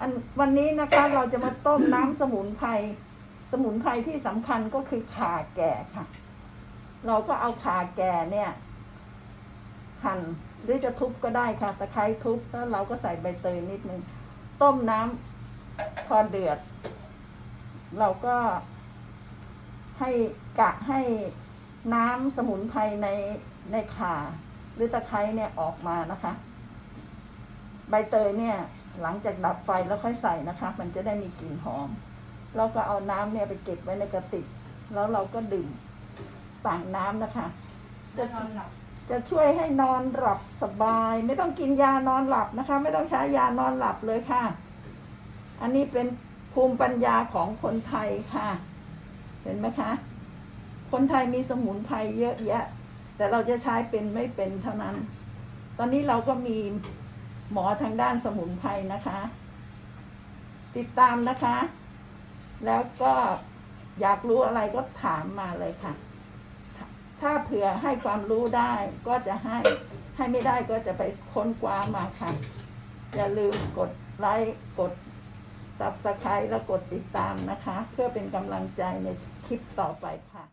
อันวันนี้นะคะเราจะมาต้มน้ำสมุนไพรสมุนไพรที่สำคัญก็คือข่าแก่ค่ะ เราก็เอาข่าแก่เนี่ยหั่นหรือจะทุบก็ได้ค่ะตะไคร้ทุบแล้วเราก็ใส่ใบเตยนิดนึงต้มน้ำพอเดือด เราก็ให้กะให้น้ำสมุนไพรในในข่าหรือตะไคร้เนี่ยออกมานะคะ ใบเตยเนี่ย หลังจากดับไฟแล้วค่อยใส่นะคะ มันจะได้มีกลิ่นหอม เราก็เอาน้ำเนี่ยไปเก็บไว้ในกระติก แล้วเราก็ดื่มต่างน้ำนะคะ จะนอนหลับจะช่วยให้นอนหลับสบาย ไม่ต้องกินยานอนหลับนะคะ ไม่ต้องใช้ยานอนหลับเลยค่ะ อันนี้เป็นภูมิปัญญาของคนไทยค่ะ เห็นไหมคะ คนไทยมีสมุนไพรเยอะแยะ แต่เราจะใช้เป็นไม่เป็นเท่านั้น ตอนนี้เราก็มี หมอทางด้านสมุนไพรนะคะ ติดตามนะคะ แล้วก็อยากรู้อะไรก็ถามมาเลยค่ะ ถ้าเผื่อให้ความรู้ได้ก็จะให้ ให้ไม่ได้ก็จะไปค้นคว้ามาค่ะ อย่าลืมกดไลค์กด subscribe แล้วกดติดตามนะคะ เพื่อเป็นกำลังใจในคลิปต่อไปค่ะ